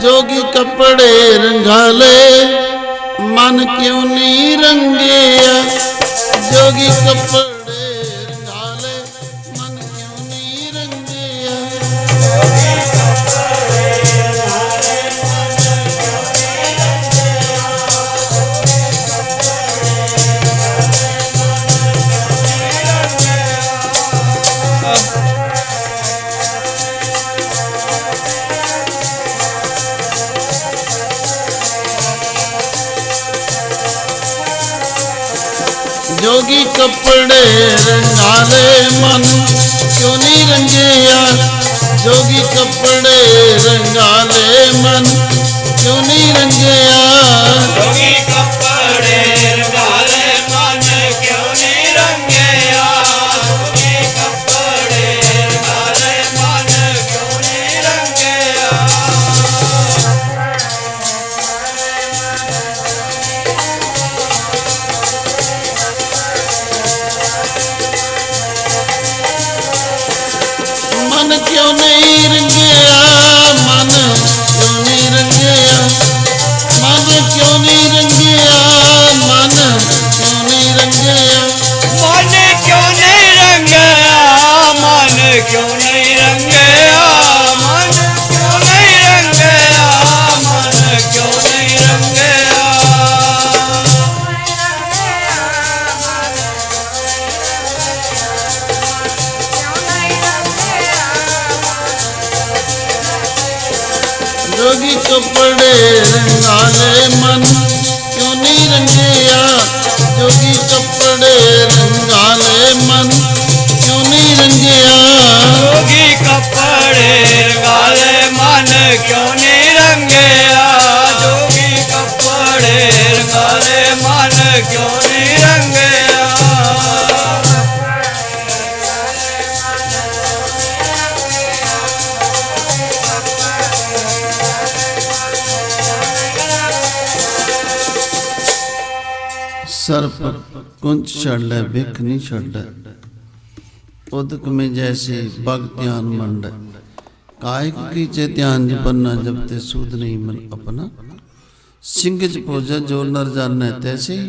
ਜੋਗੀ ਕੱਪੜੇ ਰੰਗਾਲੇ ਮਨ ਕਿਉਂ ਨਹੀਂ ਰੰਗਿਆ? ਜੋਗੀ ਕੱਪੜੇ ਜੋਗੀ ਕੱਪੜੇ ਰੰਗਾਲੇ ਮਨ। ਕਿਉਂ ਨਹੀਂ ਰੰਗਿਆ? ਜੋਗੀ ਕੱਪੜੇ ਰੰਗਾਲੇ ਮਨ। it's your name. ਜੋਗੀ ਕੱਪੜੇ ਰੰਗਾਲੇ ਮਨ, ਕਿਉਂ ਨਹੀਂ ਰੰਗਿਆ? ਜੋਗੀ ਕੱਪੜੇ ਰੰਗਾਲੇ ਮਨ, ਕਿਉਂ ਨਹੀਂ ਰੰਗਿਆ? ਜੋਗੀ ਕੱਪੜੇ ਰੰਗਾਲੇ ਮਨ, ਕਿਉਂ ਨਹੀਂ ਰੰਗਿਆ? ਜੋਗੀ ਕੱਪੜੇ ਰੰਗਾਲੇ ਮਨ, ਕਿਉਂ ਸਰਪ ਕੁੰਚ ਛੜ ਲੈ ਬਿਖ ਨਹੀਂ ਛੱਡੈ ਉਦਕ ਮੇ ਜੈਸੀ ਬਗ ਧਿਆਨ ਮੰਡੈ ਕਾਇਕ ਕੀ ਚੇ ਧਿਆਨ ਜਪਨਾ ਜਬ ਤੇ ਸੂਦ ਨਹੀਂ ਮਨ ਆਪਣਾ। ਸਿੰਘ ਚ ਪੋਜਾ ਜੋ ਨਰ ਜਾਣੈ, ਤੈਸੇ